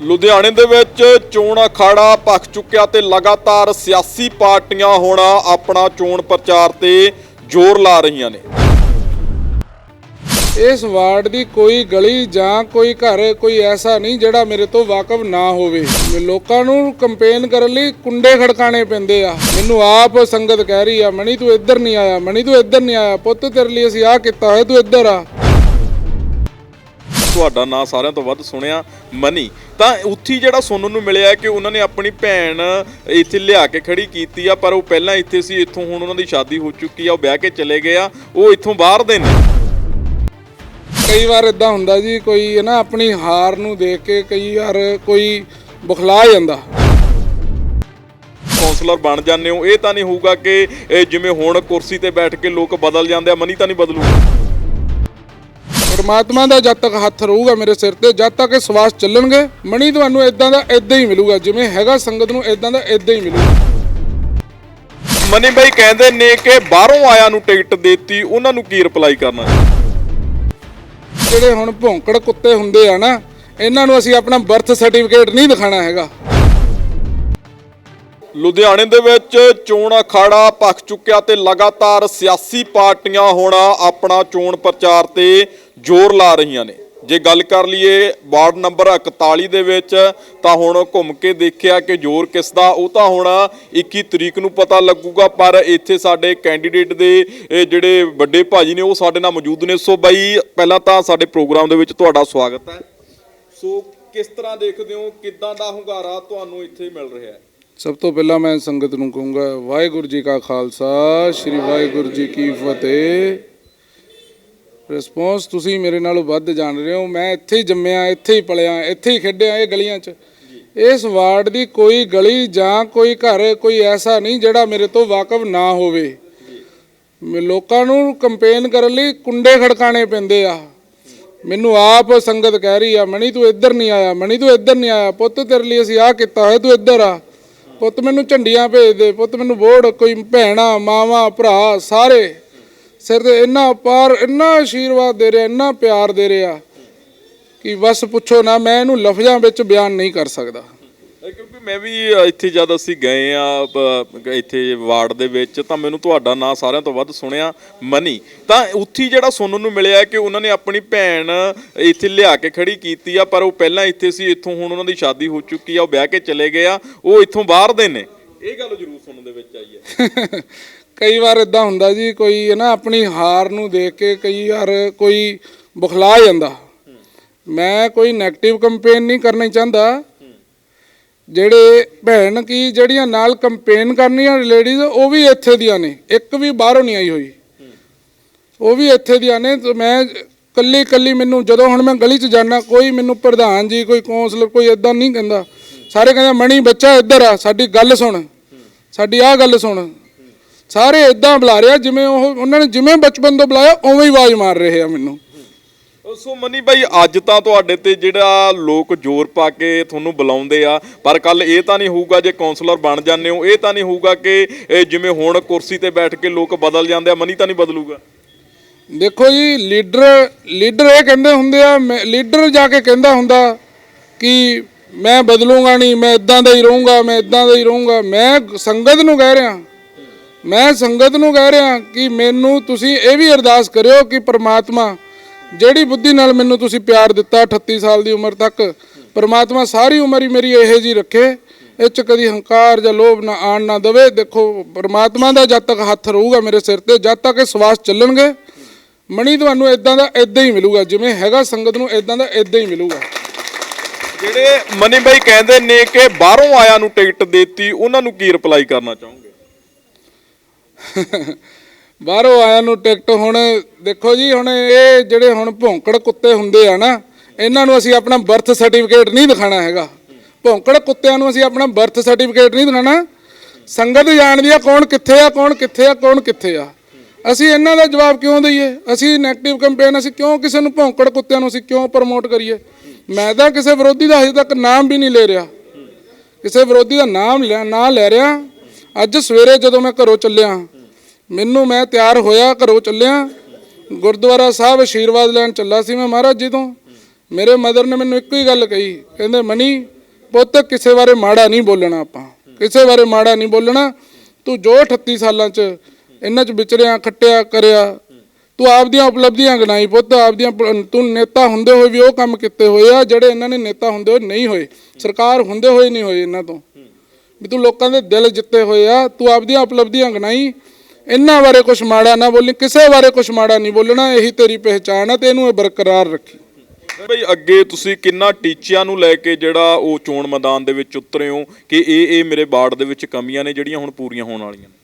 ਲੁਧਿਆਣੇ ਦੇ ਵਿੱਚ ਚੋਣ ਅਖਾੜਾ ਭਖ ਚੁੱਕਿਆ ਤੇ ਲਗਾਤਾਰ ਸਿਆਸੀ ਪਾਰਟੀਆਂ ਹੁਣ ਆਪਣਾ ਚੋਣ ਪ੍ਰਚਾਰ ਤੇ ਜ਼ੋਰ ਲਾ ਰਹੀਆਂ ਨੇ। ਇਸ ਵਾਰਡ ਦੀ ਕੋਈ ਗਲੀ ਜਾਂ ਕੋਈ ਘਰ ਕੋਈ ਐਸਾ ਨਹੀਂ ਜਿਹੜਾ ਮੇਰੇ ਤੋਂ ਵਾਕਫ ਨਾ ਹੋਵੇ। ਲੋਕਾਂ ਨੂੰ ਕੰਪੇਨ ਕਰਨ ਲਈ ਕੁੰਡੇ ਖੜਕਾਣੇ ਪੈਂਦੇ ਆ। ਮੈਨੂੰ ਆਪ ਸੰਗਤ ਕਹਿ ਰਹੀ ਆ ਮਣੀ ਤੂੰ ਇੱਧਰ ਨਹੀਂ ਆਇਆ ਮਣੀ ਤੂੰ ਇੱਧਰ ਨਹੀਂ ਆਇਆ ਪੁੱਤ ਤੇਰੇ ਲਈ ਅਸੀਂ ਆ ਕੀਤਾ ਹੋਇਆ ਤੂੰ ਇੱਧਰ ਆ। ਤੁਹਾਡਾ ਨਾਂ ਸਾਰਿਆਂ ਤੋਂ ਵੱਧ ਸੁਣਿਆ ਮਨੀ। ਤਾਂ ਉੱਥੀ ਜਿਹੜਾ ਸੁਣਨ ਨੂੰ ਮਿਲਿਆ ਕਿ ਉਹਨਾਂ ਨੇ ਆਪਣੀ ਭੈਣ ਇੱਥੇ ਲਿਆ ਕੇ ਖੜੀ ਕੀਤੀ ਆ ਪਰ ਉਹ ਪਹਿਲਾਂ ਇੱਥੇ ਸੀ ਇੱਥੋਂ ਹੁਣ ਉਹਨਾਂ ਦੀ ਸ਼ਾਦੀ ਹੋ ਚੁੱਕੀ ਆ ਉਹ ਵਿਆਹ ਕੇ ਚਲੇ ਗਏ ਆ ਉਹ ਇੱਥੋਂ ਬਾਹਰ ਦੇ ਨੇ। ਕਈ ਵਾਰ ਇਦਾਂ ਹੁੰਦਾ ਜੀ ਕੋਈ ਹੈ ਨਾ ਆਪਣੀ ਹਾਰ ਨੂੰ ਦੇਖ ਕੇ ਕਈ ਵਾਰ ਕੋਈ ਬੁਖਲਾ ਜਾਂਦਾ। ਕਾਉਂਸਲਰ ਬਣ ਜਾਂਦੇ ਹੋ ਇਹ ਤਾਂ ਨਹੀਂ ਹੋਊਗਾ ਕਿ ਜਿਵੇਂ ਹੁਣ ਕੁਰਸੀ ਤੇ ਬੈਠ ਕੇ ਲੋਕ ਬਦਲ ਜਾਂਦੇ ਆ ਮਨੀ ਤਾਂ ਨਹੀਂ ਬਦਲੂਗਾ। ਪਰਮਾਤਮਾ ਦਾ ਜਦ ਤੱਕ ਹੱਥ ਰਹੂਗਾ ਮੇਰੇ ਸਿਰ ਤੇ ਜਦ ਤੱਕ ਇਹ ਸਵਾਸ ਚੱਲਣਗੇ ਮਣੀ ਤੁਹਾਨੂੰ ਇਦਾਂ ਦਾ ਇਦਾਂ ਹੀ ਮਿਲੂਗਾ ਜਿਵੇਂ ਹੈਗਾ ਸੰਗਤ ਨੂੰ ਇਦਾਂ ਦਾ ਇਦਾਂ ਹੀ ਮਿਲੂਗਾ। ਮਨੀ ਬਾਈ ਕਹਿੰਦੇ ਨੇ ਕਿ ਬਾਹਰੋਂ ਆਇਆ ਨੂੰ ਟਿਕਟ ਦਿੱਤੀ ਉਹਨਾਂ ਨੂੰ ਕੀ ਰਿਪਲਾਈ ਕਰਨਾ? ਜਿਹੜੇ ਹੁਣ ਭੌਂਕੜ ਕੁੱਤੇ ਹੁੰਦੇ ਆ ਨਾ ਇਹਨਾਂ ਨੂੰ ਅਸੀਂ ਆਪਣਾ ਬਰਥ ਸਰਟੀਫਿਕੇਟ ਨਹੀਂ ਦਿਖਾਣਾ ਹੈਗਾ। ਲੁਧਿਆਣੇ ਦੇ ਵਿੱਚ ਚੋਣ ਅਖਾੜਾ ਭਖ ਚੁੱਕਿਆ ਤੇ ਲਗਾਤਾਰ ਸਿਆਸੀ ਪਾਰਟੀਆਂ ਹੁਣ ਆਪਣਾ ਚੋਣ ਪ੍ਰਚਾਰ ਤੇ ਜ਼ੋਰ ਲਾ ਰਹੀਆਂ ਨੇ। ਜੇ ਗੱਲ ਕਰ ਲਈਏ ਵਾਰਡ ਨੰਬਰ 41 ਦੇ ਵਿੱਚ ਤਾਂ ਹੁਣ ਘੁੰਮ ਕੇ ਦੇਖਿਆ ਕਿ ਜ਼ੋਰ ਕਿਸ ਦਾ, ਉਹ ਤਾਂ ਹੁਣ 21 ਤਰੀਕ ਨੂੰ ਪਤਾ ਲੱਗੂਗਾ, ਪਰ ਇੱਥੇ ਸਾਡੇ ਕੈਂਡੀਡੇਟ ਦੇ ਜਿਹੜੇ ਵੱਡੇ ਭਾਜੀ ਨੇ, ਉਹ ਸਾਡੇ ਨਾਲ ਮੌਜੂਦ ਨੇ। ਸੋ ਬਾਈ, ਪਹਿਲਾਂ ਤਾਂ ਸਾਡੇ ਪ੍ਰੋਗਰਾਮ ਦੇ ਵਿੱਚ ਤੁਹਾਡਾ ਸਵਾਗਤ ਹੈ। ਸੋ ਕਿਸ ਤਰ੍ਹਾਂ ਦੇਖਦੇ ਹੋ, ਕਿੱਦਾਂ ਦਾ ਹੁੰਗਾਰਾ ਤੁਹਾਨੂੰ ਇੱਥੇ ਮਿਲ ਰਿਹਾ ਹੈ? ਸਭ ਤੋਂ ਪਹਿਲਾਂ ਮੈਂ ਸੰਗਤ ਨੂੰ ਕਹੂੰਗਾ, ਵਾਹਿਗੁਰੂ ਜੀ ਕਾ ਖਾਲਸਾ, ਸ੍ਰੀ ਵਾਹਿਗੁਰੂ ਜੀ ਕੀ ਫਤਿਹ। ਰਿਸਪੌਂਸ ਤੁਸੀਂ ਮੇਰੇ ਨਾਲੋਂ ਵੱਧ ਜਾਣ ਰਹੇ ਹੋ। ਮੈਂ ਇੱਥੇ ਹੀ ਜੰਮਿਆ, ਇੱਥੇ ਹੀ ਪਲਿਆ, ਇੱਥੇ ਹੀ ਖੇਡਿਆ ਇਹ ਗਲੀਆਂ 'ਚ। ਇਸ ਵਾਰਡ ਦੀ ਕੋਈ ਗਲੀ ਜਾਂ ਕੋਈ ਘਰ ਕੋਈ ਐਸਾ ਨਹੀਂ ਜਿਹੜਾ ਮੇਰੇ ਤੋਂ ਵਾਕਫ ਨਾ ਹੋਵੇ। ਮੈਂ ਲੋਕਾਂ ਨੂੰ ਕੰਪੇਨ ਕਰਨ ਲਈ ਕੁੰਡੇ ਖੜਕਾਣੇ ਪੈਂਦੇ ਆ। ਮੈਨੂੰ ਆਪ ਸੰਗਤ ਕਹਿ ਰਹੀ ਆ, ਮਣੀ ਤੂੰ ਇੱਧਰ ਨਹੀਂ ਆਇਆ, ਮਣੀ ਤੂੰ ਇੱਧਰ ਨਹੀਂ ਆਇਆ, ਪੁੱਤ ਤੇਰੇ ਲਈ ਅਸੀਂ ਆ ਕੀਤਾ ਹੋਇਆ, ਤੂੰ ਇੱਧਰ ਆ। ਪੁੱਤ ਮੈਨੂੰ ਝੰਡੀਆਂ ਭੇਜ ਦੇ, ਪੁੱਤ ਮੈਨੂੰ ਵੋਟ ਕੋਈ ਭੈਣਾ, ਮਾਵਾ, ਭਰਾ, ਸਾਰੇ। ਸਿਰ ਤੇ ਇੰਨਾ ਪਾਰ, ਇੰਨਾ ਆਸ਼ੀਰਵਾਦ ਦੇ ਰਿਹਾ, ਇੰਨਾ ਪਿਆਰ ਦੇ ਰਿਹਾ ਕਿ ਬਸ ਪੁੱਛੋ ਨਾ, ਮੈਂ ਇਹਨੂੰ ਲਫ਼ਜ਼ਾਂ ਵਿੱਚ ਬਿਆਨ ਨਹੀਂ ਕਰ ਸਕਦਾ। ਕਿਉਂਕਿ ਮੈਂ ਵੀ ਇੱਥੇ ਜਦ ਅਸੀਂ ਗਏ ਆ ਇੱਥੇ ਵਾਰਡ ਦੇ ਵਿੱਚ ਤਾਂ ਮੈਨੂੰ ਤੁਹਾਡਾ ਨਾਂ ਸਾਰਿਆਂ ਤੋਂ ਵੱਧ ਸੁਣਿਆ ਮਨੀ। ਤਾਂ ਉੱਥੀ ਜਿਹੜਾ ਸੁਣਨ ਨੂੰ ਮਿਲਿਆ ਕਿ ਉਹਨਾਂ ਨੇ ਆਪਣੀ ਭੈਣ ਇੱਥੇ ਲਿਆ ਕੇ ਖੜੀ ਕੀਤੀ ਆ ਪਰ ਉਹ ਪਹਿਲਾਂ ਇੱਥੇ ਸੀ ਇੱਥੋਂ ਹੁਣ ਉਹਨਾਂ ਦੀ ਸ਼ਾਦੀ ਹੋ ਚੁੱਕੀ ਆ ਉਹ ਵਿਆਹ ਕੇ ਚਲੇ ਗਏ ਆ ਉਹ ਇੱਥੋਂ ਬਾਹਰ ਦੇ ਨੇ। ਇਹ ਗੱਲ ਜ਼ਰੂਰ ਸੁਣਨ ਦੇ ਵਿੱਚ ਆਈ ਹੈ। ਕਈ ਵਾਰ ਇਦਾਂ ਹੁੰਦਾ ਜੀ ਕੋਈ ਹੈ ਨਾ ਆਪਣੀ ਹਾਰ ਨੂੰ ਦੇਖ ਕੇ ਕਈ ਵਾਰ ਕੋਈ ਬੁਖਲਾ ਜਾਂਦਾ। ਮੈਂ ਕੋਈ 네ਗੇਟਿਵ ਕੰਪੇਨ ਨਹੀਂ ਕਰਨਾ ਚਾਹੁੰਦਾ। ਜਿਹੜੇ ਭੈਣ ਕੀ ਜਿਹੜੀਆਂ ਨਾਲ ਕੰਪੇਨ ਕਰਨੀਆਂ ਲੇਡੀਜ਼ ਉਹ ਵੀ ਇੱਥੇ ਦੀਆਂ ਨੇ। ਇੱਕ ਵੀ ਬਾਹਰੋਂ ਨਹੀਂ ਆਈ ਹੋਈ। ਉਹ ਵੀ ਇੱਥੇ ਦੀਆਂ ਨੇ ਤੇ ਮੈਂ ਕੱਲੀ ਕੱਲੀ ਮੈਨੂੰ ਜਦੋਂ ਹੁਣ ਮੈਂ ਗਲੀ 'ਚ ਜਾਣਾ ਕੋਈ ਮੈਨੂੰ ਪ੍ਰਧਾਨ ਜੀ, ਕੋਈ ਕੌਂਸਲਰ ਕੋਈ ਇਦਾਂ ਨਹੀਂ ਕਹਿੰਦਾ। ਸਾਰੇ ਕਹਿੰਦੇ, ਮਣੀ, ਬੱਚਾ ਇੱਧਰ ਆ, ਸਾਡੀ ਗੱਲ ਸੁਣ। ਸਾਡੀ ਆਹ ਗੱਲ ਸੁਣ। ਸਾਰੇ ਇਦਾਂ ਬੁਲਾ ਰਿਹਾ, ਜਿਵੇਂ ਉਹ, ਉਹਨਾਂ ਨੇ ਜਿਵੇਂ ਬਚਪਨ ਤੋਂ ਬੁਲਾਇਆ, ਉਵੇਂ ਹੀ ਆਵਾਜ਼ ਮਾਰ ਰਹੇ ਆ ਮੈਨੂੰ। ਸੋ ਮਨੀ ਬਾਈ, ਅੱਜ ਤਾਂ ਤੁਹਾਡੇ ਤੇ ਜਿਹੜਾ ਲੋਕ ਜ਼ੋਰ ਪਾ ਕੇ ਤੁਹਾਨੂੰ ਬੁਲਾਉਂਦੇ ਆ, ਪਰ ਕੱਲ ਇਹ ਤਾਂ ਨਹੀਂ ਹੋਊਗਾ ਜੇ ਕਾਉਂਸਲਰ ਬਣ ਜਾਂਦੇ ਹੋ, ਇਹ ਤਾਂ ਨਹੀਂ ਹੋਊਗਾ ਕਿ, ਇਹ ਜਿਵੇਂ ਹੁਣ ਕੁਰਸੀ ਤੇ ਬੈਠ ਕੇ ਲੋਕ ਬਦਲ ਜਾਂਦੇ ਆ, ਮਨੀ ਤਾਂ ਨਹੀਂ ਬਦਲੂਗਾ? ਦੇਖੋ ਜੀ, ਲੀਡਰ ਲੀਡਰ ਇਹ ਕਹਿੰਦੇ ਹੁੰਦੇ ਆ, ਮੈਂ- ਲੀਡਰ ਜਾ ਕੇ ਕਹਿੰਦਾ ਹੁੰਦਾ ਕਿ ਮੈਂ ਬਦਲੂੰਗਾ ਨਹੀਂ, ਮੈਂ ਇਦਾਂ ਦਾ ਹੀ ਰਹੂੰਗਾ, ਮੈਂ ਇਦਾਂ ਦਾ ਹੀ ਰਹੂੰਗਾ। ਮੈਂ ਸੰਗਤ ਨੂੰ ਕਹਿ ਰਿਹਾ, ਮੈਂ ਸੰਗਤ ਨੂੰ ਕਹਿ ਰਿਹਾ ਕਿ ਮੈਨੂੰ ਤੁਸੀਂ ਇਹ ਵੀ ਅਰਦਾਸ ਕਰਿਓ ਕਿ ਪ੍ਰਮਾਤਮਾ ਜਿਹੜੀ ਬੁੱਧੀ ਨਾਲ ਮੈਨੂੰ ਤੁਸੀਂ ਪਿਆਰ ਦਿੱਤਾ 38 ਸਾਲ ਦੀ ਉਮਰ ਤੱਕ ਪ੍ਰਮਾਤਮਾ ਸਾਰੀ ਉਮਰ ਹੀ ਮੇਰੀ ਇਹੋ ਜੀ ਰੱਖੇ। ਇਹ ਚ ਕਦੀ ਹੰਕਾਰ ਜਾਂ ਲੋਭ ਨਾ ਆਣ ਨਾ ਦਵੇ। ਦੇਖੋ ਪ੍ਰਮਾਤਮਾ ਦਾ ਜਦ ਤੱਕ ਹੱਥ ਰਹੂਗਾ ਮੇਰੇ ਸਿਰ ਤੇ ਜਦ ਤੱਕ ਇਹ ਸਵਾਸ ਚੱਲਣਗੇ ਮਣੀ ਤੁਹਾਨੂੰ ਇਦਾਂ ਦਾ ਇਦਾਂ ਹੀ ਮਿਲੂਗਾ। ਜਿਵੇਂ ਹੈਗਾ ਸੰਗਤ ਨੂੰ ਇਦਾਂ ਦਾ ਇਦਾਂ ਹੀ ਮਿਲੂਗਾ। ਜਿਹੜੇ ਮਨੀ ਬਾਈ ਕਹਿੰਦੇ ਨੇ ਕਿ ਬਾਹਰੋਂ ਆਇਆ ਨੂੰ ਟਿਕਟ ਦਿੱਤੀ ਉਹਨਾਂ ਨੂੰ ਕੀ ਰਿਪਲਾਈ ਕਰਨਾ ਚਾਹੋਗੇ? ਬਾਹਰੋਂ ਆਇਆ ਨੂੰ ਟਿਕਟ ਹੁਣ, ਦੇਖੋ ਜੀ, ਹੁਣ ਇਹ ਜਿਹੜੇ ਹੁਣ ਭੌਂਕੜ ਕੁੱਤੇ ਹੁੰਦੇ ਆ ਨਾ, ਇਹਨਾਂ ਨੂੰ ਅਸੀਂ ਆਪਣਾ ਬਰਥ ਸਰਟੀਫਿਕੇਟ ਨਹੀਂ ਦਿਖਾਣਾ ਹੈਗਾ। ਭੌਂਕੜ ਕੁੱਤਿਆਂ ਨੂੰ ਅਸੀਂ ਆਪਣਾ ਬਰਥ ਸਰਟੀਫਿਕੇਟ ਨਹੀਂ ਦਿਖਾਣਾ ਸੰਗਤ ਜਾਣਦੀ ਆ, ਕੌਣ ਕਿੱਥੇ ਆ, ਕੌਣ ਕਿੱਥੇ ਆ, ਕੌਣ ਕਿੱਥੇ ਆ। ਅਸੀਂ ਇਹਨਾਂ ਦਾ ਜਵਾਬ ਕਿਉਂ ਦਈਏ? ਅਸੀਂ 네ਗੇਟਿਵ ਕੰਪੇਨ ਅਸੀਂ ਕਿਉਂ ਕਿਸੇ ਨੂੰ ਭੌਂਕੜ ਕੁੱਤਿਆਂ ਨੂੰ ਅਸੀਂ ਕਿਉਂ ਪ੍ਰਮੋਟ ਕਰੀਏ? ਮੈਂ ਤਾਂ ਕਿਸੇ ਵਿਰੋਧੀ ਦਾ ਹਜੇ ਤੱਕ ਨਾਮ ਵੀ ਨਹੀਂ ਲੈ ਰਿਹਾ। ਕਿਸੇ ਵਿਰੋਧੀ ਦਾ ਨਾਮ ਲੈ, ਨਾ ਲੈ ਰਿਹਾ। ਅੱਜ ਸਵੇਰੇ ਜਦੋਂ ਮੈਂ ਘਰੋਂ ਚੱਲਿਆ ਮੈਨੂੰ ਮੈਂ ਤਿਆਰ ਹੋਇਆ, ਘਰੋਂ ਚੱਲਿਆ। ਗੁਰਦੁਆਰਾ ਸਾਹਿਬ ਆਸ਼ੀਰਵਾਦ ਲੈਣ ਚੱਲਾ ਸੀ ਮੈਂ ਮਹਾਰਾਜ ਜੀ ਤੋਂ। ਮੇਰੇ ਮਦਰ ਨੇ ਮੈਨੂੰ ਇੱਕੋ ਹੀ ਗੱਲ ਕਹੀ, ਕਹਿੰਦੇ, ਮਨੀ, ਪੁੱਤ, ਕਿਸੇ ਬਾਰੇ ਮਾੜਾ ਨਹੀਂ ਬੋਲਣਾ ਆਪਾਂ। ਕਿਸੇ ਬਾਰੇ ਮਾੜਾ ਨਹੀਂ ਬੋਲਣਾ। ਤੂੰ ਜੋ 38 ਸਾਲਾਂ ਚ ਇਹਨਾਂ ਚ ਵਿਚਰਿਆ, ਖੱਟਿਆ, ਕਰਿਆ, ਤੂੰ ਆਪਦੀਆਂ ਉਪਲਬਧੀਆਂ ਗਣਾਈ ਪੁੱਤ। ਆਪਦੀਆਂ ਤੂੰ ਨੇਤਾ ਹੁੰਦੇ ਹੋਏ ਵੀ ਉਹ ਕੰਮ ਕੀਤੇ ਹੋਏ ਆ, ਜਿਹੜੇ ਇਹਨਾਂ ਨੇ ਨੇਤਾ ਹੁੰਦੇ ਹੋਏ ਨਹੀਂ ਹੋਏ। ਸਰਕਾਰ ਹੁੰਦੇ ਹੋਏ ਨਹੀਂ ਹੋਏ ਇਹਨਾਂ ਤੋਂ। ਵੀ ਤੂੰ ਲੋਕਾਂ ਦੇ ਦਿਲ ਜਿੱਤੇ ਹੋਏ ਆ, ਤੂੰ ਆਪਦੀਆਂ ਉਪਲਬਧੀਆਂ ਗਣਾਈ ਇਹਨਾਂ ਬਾਰੇ ਕੁਝ ਮਾੜਾ ਨਾ ਬੋਲੀ ਕਿਸੇ ਬਾਰੇ ਕੁਝ ਮਾੜਾ ਨਹੀਂ ਬੋਲਣਾ ਇਹੀ ਤੇਰੀ ਪਹਿਚਾਣ ਆ ਤੇ ਇਹਨੂੰ ਇਹ ਬਰਕਰਾਰ ਰੱਖੀ। ਬਈ ਅੱਗੇ ਤੁਸੀਂ ਕਿੰਨਾ ਟੀਚਿਆਂ ਨੂੰ ਲੈ ਕੇ ਜਿਹੜਾ ਉਹ ਚੋਣ ਮੈਦਾਨ ਦੇ ਵਿੱਚ ਉਤਰੇ ਹੋ ਕਿ ਇਹ ਇਹ ਮੇਰੇ ਬਾੜ ਦੇ ਵਿੱਚ ਕਮੀਆਂ ਨੇ ਜਿਹੜੀਆਂ ਹੁਣ ਪੂਰੀਆਂ ਹੋਣ ਵਾਲੀਆਂ ਨੇ?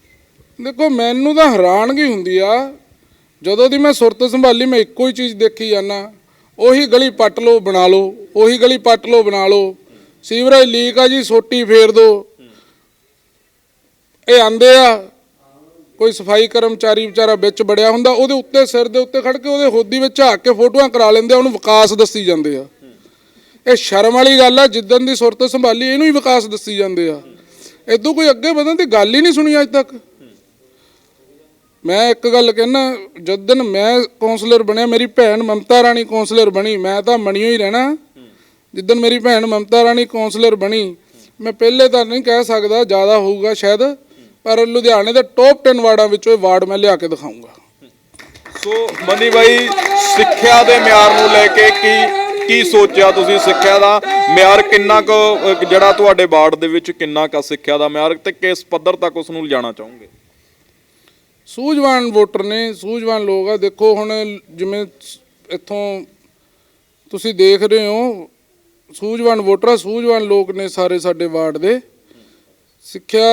ਦੇਖੋ ਮੈਨੂੰ ਤਾਂ ਹੈਰਾਨਗੀ ਹੁੰਦੀ ਆ ਜਦੋਂ ਦੀ ਮੈਂ ਸੁਰਤ ਸੰਭਾਲੀ ਮੈਂ ਇੱਕੋ ਹੀ ਚੀਜ਼ ਦੇਖੀ ਜਾਂਦਾ। ਉਹੀ ਗਲੀ ਪੱਟ ਲਓ ਬਣਾ ਲਓ ਉਹੀ ਗਲੀ ਪੱਟ ਲਓ ਬਣਾ ਲਓ। ਸੀਵਰੇਜ ਲੀਕ ਆ ਜੀ ਸੋਟੀ ਫੇਰ ਦਿਓ ਇਹ ਆਂਦੇ ਆ ਕੋਈ ਸਫ਼ਾਈ ਕਰਮਚਾਰੀ ਵਿਚਾਰਾ ਵਿੱਚ ਬੜਿਆ ਹੁੰਦਾ, ਉਹਦੇ ਉੱਤੇ ਸਿਰ ਦੇ ਉੱਤੇ ਖੜ ਕੇ ਉਹਦੇ ਹੋਦੀ ਵਿੱਚ ਝਾਕ ਕੇ ਫੋਟੋਆਂ ਕਰਾ ਲੈਂਦੇ ਆ, ਉਹਨੂੰ ਵਿਕਾਸ ਦੱਸੀ ਜਾਂਦੇ ਆ। ਇਹ ਸ਼ਰਮ ਵਾਲੀ ਗੱਲ ਆ ਜਿੱਦਨ ਦੀ ਸੁਰਤ ਸੰਭਾਲੀ, ਇਹਨੂੰ ਹੀ ਵਿਕਾਸ ਦੱਸੀ ਜਾਂਦੇ ਆ। ਇਦੋਂ ਕੋਈ ਅੱਗੇ ਵਧਣ ਦੀ ਗੱਲ ਹੀ ਨਹੀਂ ਸੁਣੀ ਅੱਜ ਤੱਕ। ਮੈਂ ਇੱਕ ਗੱਲ ਕਹਿਣਾ ਜਦੋਂ ਮੈਂ ਕਾਉਂਸਲਰ ਬਣਿਆ, ਮੇਰੀ ਭੈਣ ਮਮਤਾ ਰਾਣੀ ਕਾਉਂਸਲਰ ਬਣੀ, ਮੈਂ ਤਾਂ ਮਣੀਓ ਹੀ ਰਹਿਣਾ। ਜਿੱਦਨ ਮੇਰੀ ਭੈਣ ਮਮਤਾ ਰਾਣੀ ਕਾਉਂਸਲਰ ਬਣੀ, ਮੈਂ ਪਹਿਲੇ ਤਾਂ ਨਹੀਂ ਕਹਿ ਸਕਦਾ, ਜ਼ਿਆਦਾ ਹੋਊਗਾ ਸ਼ਾਇਦ। ਪਰ ਲੁਧਿਆਣੇ ਦੇ ਟੌਪ 10 ਵਾਰਡਾਂ ਵਿੱਚੋਂ ਇਹ ਵਾਰਡ ਮੈਂ ਲਿਆ ਕੇ ਦਿਖਾਊਂਗਾ। ਸੋ ਮਨੀ ਬਾਈ ਸਿੱਖਿਆ ਦੇ ਮਿਆਰ ਨੂੰ ਲੈ ਕੇ ਕੀ ਕੀ ਸੋਚਿਆ ਤੁਸੀਂ ਸਿੱਖਿਆ ਦਾ? ਮਿਆਰ ਕਿੰਨਾ ਕੁ ਜਿਹੜਾ ਤੁਹਾਡੇ ਬਾੜ ਦੇ ਵਿੱਚ ਕਿੰਨਾ ਕੁ ਸਿੱਖਿਆ ਦਾ ਮਿਆਰ ਤੇ ਕਿਸ ਪੱਧਰ ਤੱਕ ਉਸ ਨੂੰ ਲਿਜਾਣਾ ਚਾਹੋਗੇ? ਸੂਝਵਾਨ ਵੋਟਰ ਨੇ ਸੂਝਵਾਨ ਲੋਕ ਆ। ਦੇਖੋ ਹੁਣ ਜਿਵੇਂ ਇੱਥੋਂ ਤੁਸੀਂ ਦੇਖ ਰਹੇ ਹੋ ਸੂਝਵਾਨ ਵੋਟਰ ਸੂਝਵਾਨ ਲੋਕ ਨੇ ਸਾਰੇ ਸਾਡੇ ਵਾਰਡ ਦੇ। ਸਿੱਖਿਆ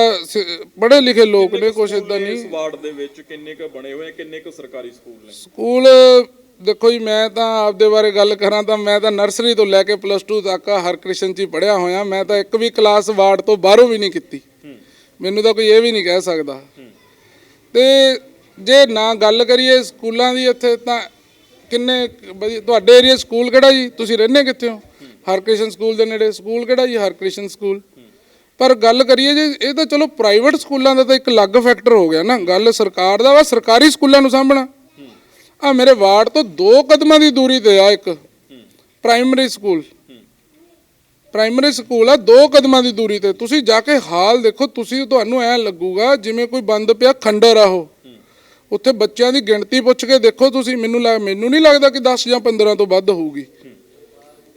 ਪੜ੍ਹੇ ਲਿਖੇ ਲੋਕ ਨੇ ਕੁਛ ਇਦਾਂ ਨਹੀਂ। ਇਸ ਵਾਰਡ ਦੇ ਵਿੱਚ ਕਿੰਨੇ ਕੁ ਬਣੇ ਹੋਏ ਆ ਕਿੰਨੇ ਕੁ ਸਰਕਾਰੀ ਸਕੂਲ ਨੇ? ਸਕੂਲ ਦੇਖੋ ਜੀ ਮੈਂ ਤਾਂ ਆਪਦੇ ਬਾਰੇ ਗੱਲ ਕਰਾਂ ਤਾਂ ਮੈਂ ਤਾਂ ਨਰਸਰੀ ਤੋਂ ਲੈ ਕੇ ਪਲੱਸ 2 ਤੱਕ ਹਰਕ੍ਰਿਸ਼ਨ ਚ ਹੀ ਪੜ੍ਹਿਆ ਹੋਇਆ ਮੈਂ ਤਾਂ ਇੱਕ ਵੀ ਕਲਾਸ ਵਾਰਡ ਤੋਂ ਬਾਹਰੋਂ ਵੀ ਨਹੀਂ ਕੀਤੀ। ਮੈਨੂੰ ਤਾਂ ਕੋਈ ਇਹ ਵੀ ਨਹੀਂ ਕਹਿ ਸਕਦਾ। ਤੇ ਜੇ ਨਾ ਗੱਲ ਕਰੀਏ ਸਕੂਲਾਂ ਦੀ ਇੱਥੇ ਤਾਂ ਕਿੰਨੇ ਕੁ ਵਧੀਆ- ਤੁਹਾਡੇ ਏਰੀਆ ਸਕੂਲ ਕਿਹੜਾ ਜੀ? ਤੁਸੀਂ ਰਹਿੰਦੇ ਕਿੱਥੇ ਹੋ। ਹਰਕ੍ਰਿਸ਼ਨ ਸਕੂਲ ਦੇ ਨੇੜੇ ਸਕੂਲ ਕਿਹੜਾ ਜੀ? ਹਰਕ੍ਰਿਸ਼ਨ ਸਕੂਲ। ਪਰ ਗੱਲ ਕਰੀਏ ਜੇ ਇਹ ਤਾਂ ਚਲੋ ਪ੍ਰਾਈਵੇਟ ਸਕੂਲਾਂ ਦਾ ਤਾਂ ਇੱਕ ਅਲੱਗ ਫੈਕਟਰ ਹੋ ਗਿਆ ਨਾ। ਗੱਲ ਸਰਕਾਰ ਦਾ ਵਾ ਸਰਕਾਰੀ ਸਕੂਲਾਂ ਨੂੰ ਸਾਂਭਣਾ। ਆ ਮੇਰੇ ਵਾਰਡ ਤੋਂ ਦੋ ਕਦਮਾਂ ਦੀ ਦੂਰੀ ਤੇ ਆ ਇੱਕ। ਪ੍ਰਾਇਮਰੀ ਸਕੂਲ ਪ੍ਰਾਇਮਰੀ ਸਕੂਲ ਆ ਦੋ ਕਦਮਾਂ ਦੀ ਦੂਰੀ ਤੇ। ਤੁਸੀਂ ਜਾ ਕੇ ਹਾਲ ਦੇਖੋ ਤੁਸੀਂ ਤੁਹਾਨੂੰ ਐ ਲੱਗੂਗਾ ਜਿਵੇਂ ਕੋਈ ਬੰਦ ਪਿਆ ਖੰਡਰ ਆ ਉਹ। ਉੱਥੇ ਬੱਚਿਆਂ ਦੀ ਗਿਣਤੀ ਪੁੱਛ ਕੇ ਦੇਖੋ ਤੁਸੀਂ ਮੈਨੂੰ ਲੱਗ ਮੈਨੂੰ ਨਹੀਂ ਲੱਗਦਾ ਕਿ 10 ਜਾਂ 15 ਤੋਂ ਵੱਧ ਹੋਊਗੀ।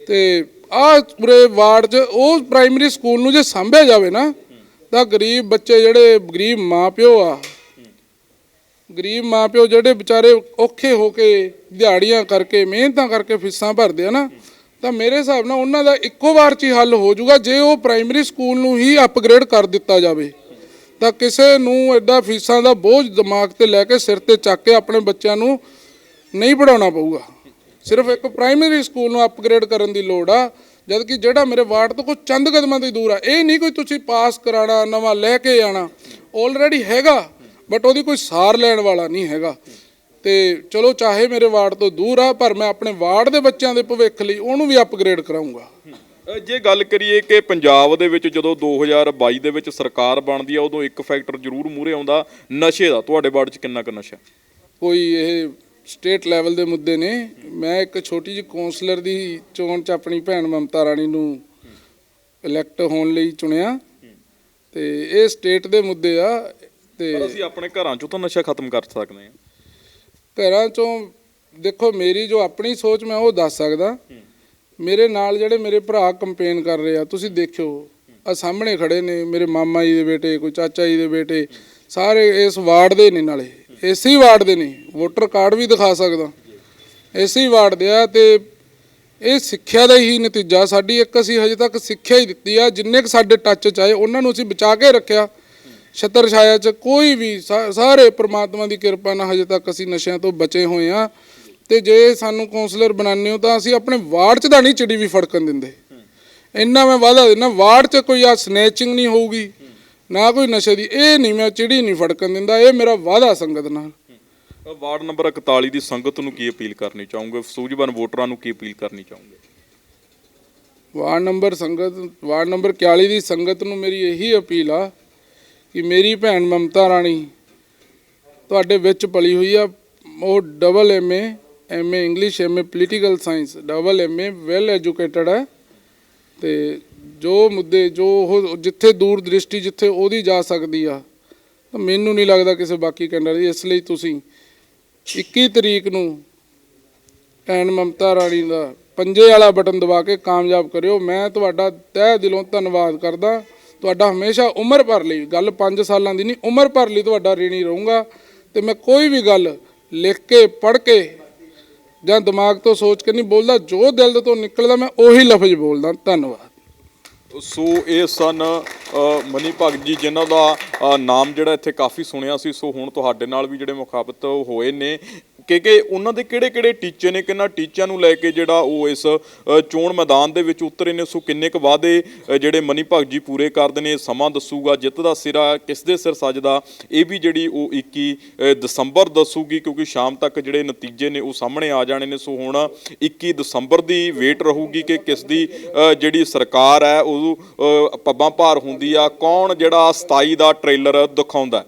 ਤੇ ਆ ਪੂਰੇ ਵਾਰਡ 'ਚ, ਉਹ ਪ੍ਰਾਇਮਰੀ ਸਕੂਲ ਨੂੰ ਜੇ ਸਾਂਭਿਆ ਜਾਵੇ ਨਾ, ਤਾਂ ਗਰੀਬ ਬੱਚੇ ਜਿਹੜੇ ਗਰੀਬ ਮਾਪਿਓ ਆ, ਗਰੀਬ ਮਾਪਿਓ ਜਿਹੜੇ ਵਿਚਾਰੇ ਔਖੇ ਹੋ ਕੇ ਦਿਹਾੜੀਆਂ ਕਰਕੇ, ਮਿਹਨਤਾਂ ਕਰਕੇ ਫੀਸਾਂ ਭਰਦੇ ਆ ਨਾ, ਤਾਂ ਮੇਰੇ ਹਿਸਾਬ ਨਾਲ ਉਹਨਾਂ ਦਾ ਇੱਕੋ ਵਾਰ 'ਚ ਹੀ ਹੱਲ ਹੋ ਜਾਊਗਾ, ਜੇ ਉਹ ਪ੍ਰਾਇਮਰੀ ਸਕੂਲ ਨੂੰ ਹੀ ਅਪਗ੍ਰੇਡ ਕਰ ਦਿੱਤਾ ਜਾਵੇ। ਤਾਂ ਕਿਸੇ ਨੂੰ ਐਡਾ ਫੀਸਾਂ ਦਾ ਬੋਝ ਦਿਮਾਗ ਤੇ ਲੈ ਕੇ ਸਿਰ ਤੇ ਚੱਕ ਕੇ ਆਪਣੇ ਬੱਚਿਆਂ ਨੂੰ ਨਹੀਂ ਪੜਾਉਣਾ ਪਊਗਾ। ਸਿਰਫ ਇੱਕ ਪ੍ਰਾਇਮਰੀ ਸਕੂਲ ਨੂੰ ਅਪਗ੍ਰੇਡ ਕਰਨ ਦੀ ਲੋੜ ਆ ਜਦ ਕਿ ਜਿਹੜਾ ਮੇਰੇ ਵਾਰਡ ਤੋਂ ਕੋਈ ਚੰਦ ਕਦਮਾਂ ਦੀ ਦੂਰ ਆ ਇਹ ਨਹੀਂ ਕੋਈ ਤੁਸੀਂ ਪਾਸ ਕਰਾਣਾ ਨਵਾਂ ਲੈ ਕੇ ਆਣਾ ਆਲਰੇਡੀ ਹੈਗਾ ਬਟ ਉਹਦੀ ਕੋਈ ਸਾਰ ਲੈਣ ਵਾਲਾ ਨਹੀਂ ਹੈਗਾ। ਤੇ ਚਲੋ ਚਾਹੇ ਮੇਰੇ ਵਾਰਡ ਤੋਂ ਦੂਰ ਆ ਪਰ ਮੈਂ ਆਪਣੇ ਵਾਰਡ ਦੇ ਬੱਚਿਆਂ ਦੇ ਭਵਿੱਖ ਲਈ ਉਹਨੂੰ ਵੀ ਅਪਗ੍ਰੇਡ ਕਰਾਉਂਗਾ ਜੇ ਗੱਲ ਕਰੀਏ ਕਿ ਪੰਜਾਬ ਦੇ ਵਿੱਚ ਜਦੋਂ 2022 ਦੇ ਵਿੱਚ ਸਰਕਾਰ ਬਣਦੀ ਆ ਉਦੋਂ ਇੱਕ ਫੈਕਟਰ ਜ਼ਰੂਰ ਮੂਹਰੇ ਆਉਂਦਾ ਨਸ਼ੇ ਦਾ ਤੁਹਾਡੇ ਬਾੜ 'ਚ ਕਿੰਨਾ ਕੁ ਨਸ਼ਾ? ਕੋਈ ਇਹ ਸਟੇਟ ਲੈਵਲ ਦੇ ਮੁੱਦੇ ਨੇ ਮੈਂ ਇੱਕ ਛੋਟੀ ਜਿਹੀ ਕਾਉਂਸਲਰ ਦੀ ਚੋਣ ਚ ਆਪਣੀ ਭੈਣ ਮਮਤਾ ਰਾਣੀ ਨੂੰ ਇਲੈਕਟ ਹੋਣ ਲਈ ਚੁਣਿਆ। ਤੇ ਇਹ ਸਟੇਟ ਦੇ ਮੁੱਦੇ ਆ ਤੇ ਪਰ ਅਸੀਂ ਆਪਣੇ ਘਰਾਂ 'ਚੋਂ ਤਾਂ ਨਸ਼ਾ ਖਤਮ ਕਰ ਸਕਦੇ ਹਾਂ। ਘਰਾਂ ਚੋਂ ਦੇਖੋ ਮੇਰੀ ਜੋ ਆਪਣੀ ਸੋਚ ਮੈਂ ਉਹ ਦੱਸ ਸਕਦਾ। ਮੇਰੇ ਨਾਲ ਜਿਹੜੇ ਮੇਰੇ ਭਰਾ ਕੰਪੇਨ ਕਰ ਰਹੇ ਆ ਤੁਸੀਂ ਦੇਖਿਓ ਆ ਸਾਹਮਣੇ ਖੜੇ ਨੇ ਮੇਰੇ ਮਾਮਾ ਜੀ ਦੇ ਬੇਟੇ ਕੋਈ ਚਾਚਾ ਜੀ ਦੇ ਬੇਟੇ ਸਾਰੇ ਇਸ ਵਾਰਡ ਦੇ ਨੇ ਨਾਲੇ। ਇਸੇ ਵਾਰਡ ਦੇ ਨੇ ਵੋਟਰ ਕਾਰਡ ਵੀ ਦਿਖਾ ਸਕਦਾ। ਇਸੇ ਵਾਰਡ ਦੇ ਆ ਤੇ ਇਹ ਸਿੱਖਿਆ ਦਾ ਹੀ ਨਤੀਜਾ ਸਾਡੀ ਇੱਕ ਅਸੀਂ ਹਜੇ ਤੱਕ ਸਿੱਖਿਆ ਹੀ ਦਿੱਤੀ ਆ, ਜਿੰਨੇ ਕੁ ਸਾਡੇ ਟੱਚ ਚ ਆਏ, ਉਹਨਾਂ ਨੂੰ ਅਸੀਂ ਬਚਾ ਕੇ ਰੱਖਿਆ। ਛਤਰ ਛਾਇਆ ਚ ਕੋਈ ਵੀ ਸਾਰੇ ਪ੍ਰਮਾਤਮਾ ਦੀ ਕਿਰਪਾ ਨਾਲ ਹਜੇ ਤੱਕ ਅਸੀਂ ਨਸ਼ਿਆਂ ਤੋਂ ਬਚੇ ਹੋਏ ਆ। ਤੇ ਜੇ ਸਾਨੂੰ ਕਾਉਂਸਲਰ ਬਣਾਉਂਦੇ ਹੋ ਤਾਂ ਅਸੀਂ ਆਪਣੇ ਵਾਰਡ ਚ ਤਾਂ ਨਹੀਂ ਚਿੜੀ ਵੀ ਫੜਕਣ ਦਿੰਦੇ। ਇੰਨਾ ਮੈਂ ਵਾਅਦਾ ਦਿੰਦਾ ਵਾਰਡ ਚ ਕੋਈ ਆ ਸਨੈਚਿੰਗ ਨਹੀਂ ਹੋਊਗੀ, ਨਾ ਕੋਈ ਨਸ਼ੇ ਦੀ, ਇਹ ਨਹੀਂ ਮੈਂ ਚਿੜੀ ਨਹੀਂ ਫੜਕਣ ਦਿੰਦਾ, ਇਹ ਮੇਰਾ ਵਾਅਦਾ ਸੰਗਤ ਨਾਲ। ਵਾਰਡ ਨੰਬਰ 41 ਦੀ ਸੰਗਤ ਨੂੰ ਕੀ ਅਪੀਲ ਕਰਨੀ ਚਾਹੋਗੇ? ਸੂਝਵਾਨ ਵੋਟਰਾਂ ਨੂੰ ਕੀ ਅਪੀਲ ਕਰਨੀ ਚਾਹੋਗੇ? ਵਾਰਡ ਨੰਬਰ ਸੰਗਤ, ਵਾਰਡ ਨੰਬਰ 41 ਦੀ ਸੰਗਤ ਨੂੰ ਮੇਰੀ ਇਹੀ ਅਪੀਲ ਆ ਕਿ ਮੇਰੀ ਭੈਣ ਮਮਤਾ ਰਾਣੀ ਤੁਹਾਡੇ ਵਿੱਚ ਪਲੀ ਹੋਈ ਆ। ਉਹ double MA MA English MA political science double MA well educated ਹੈ ਤੇ ਜੋ ਮੁੱਦੇ, ਜੋ ਉਹ ਜਿੱਥੇ ਦੂਰ ਦ੍ਰਿਸ਼ਟੀ ਜਿੱਥੇ ਉਹਦੀ ਜਾ ਸਕਦੀ ਆ, ਤਾਂ ਮੈਨੂੰ ਨਹੀਂ ਲੱਗਦਾ ਕਿਸੇ ਬਾਕੀ ਕੈਂਡੀਡੇਟ ਦੀ, ਇਸ ਲਈ ਤੁਸੀਂ 21 ਤਰੀਕ ਨੂੰ ਐਨ ਮਮਤਾ ਰਾਣੀ ਦਾ ਪੰਜੇ ਵਾਲਾ ਬਟਨ ਦਬਾ ਕੇ ਕਾਮਯਾਬ ਕਰਿਓ। ਮੈਂ ਤੁਹਾਡਾ ਤਹਿ ਦਿਲੋਂ ਧੰਨਵਾਦ ਕਰਦਾ। ਤੁਹਾਡਾ ਹਮੇਸ਼ਾ ਉਮਰ ਭਰ ਲਈ, ਗੱਲ 5 ਸਾਲਾਂ ਦੀ ਨਹੀਂ, ਉਮਰ ਭਰ ਲਈ ਤੁਹਾਡਾ ਰੇਣੀ ਰਹੂੰਗਾ। ਤੇ ਮੈਂ ਕੋਈ ਵੀ ਗੱਲ ਲਿਖ ਕੇ, ਪੜ੍ਹ ਕੇ ਜਾਂ ਦਿਮਾਗ ਤੋਂ ਸੋਚ ਕੇ ਨਹੀਂ ਬੋਲਦਾ, ਜੋ ਦਿਲ ਤੋਂ ਨਿਕਲਦਾ ਮੈਂ ਉਹੀ ਲਫ਼ਜ਼ ਬੋਲਦਾ। ਧੰਨਵਾਦ। ਸੋ ਇਹ ਸਨ ਮਨੀ ਭਗਤ ਜੀ, ਜਿਨ੍ਹਾਂ ਦਾ ਨਾਮ ਜਿਹੜਾ ਇੱਥੇ ਕਾਫੀ ਸੁਣਿਆ ਸੀ। ਸੋ ਹੁਣ ਤੁਹਾਡੇ ਨਾਲ ਵੀ ਜਿਹੜੇ ਮੁਖਾਬਤ ਹੋਏ ਨੇ ਕਿ ਕਿ ਉਹਨਾਂ ਦੇ ਕਿਹੜੇ ਕਿਹੜੇ ਟੀਚੇ ਨੇ, ਕਿੰਨਾ ਟੀਚਿਆਂ ਨੂੰ ਲੈ ਕੇ ਜਿਹੜਾ ਉਹ ਇਸ ਚੋਣ ਮੈਦਾਨ ਦੇ ਵਿੱਚ ਉਤਰੇ ਨੇ, ਸੋ ਕਿੰਨੇ ਕੁ ਵਾਅਦੇ ਜਿਹੜੇ ਮਨੀ ਭਗਤ ਜੀ ਪੂਰੇ ਕਰਦੇ ਨੇ, ਸਮਾਂ ਦੱਸੂਗਾ, ਜਿੱਤ ਦਾ ਸਿਰਾ ਕਿਸ ਦੇ ਸਿਰ ਸੱਜਦਾ, ਇਹ ਵੀ ਜਿਹੜੀ ਉਹ 21 ਦਸੰਬਰ ਦੱਸੂਗੀ, ਕਿਉਂਕਿ ਸ਼ਾਮ ਤੱਕ ਜਿਹੜੇ ਨਤੀਜੇ ਨੇ ਉਹ ਸਾਹਮਣੇ ਆ ਜਾਣੇ ਨੇ, ਸੋ ਹੁਣ 21 ਦਸੰਬਰ ਦੀ ਵੇਟ ਰਹੂਗੀ ਕਿ ਕਿਸ ਦੀ ਜਿਹੜੀ ਸਰਕਾਰ ਹੈ, ਉਹ ਪੱਬਾਂ ਭਾਰ ਹੁੰਦੀ ਆ, ਕੌਣ ਜਿਹੜਾ 27 ਦਾ ਟ੍ਰੇਲਰ ਦਿਖਾਉਂਦਾ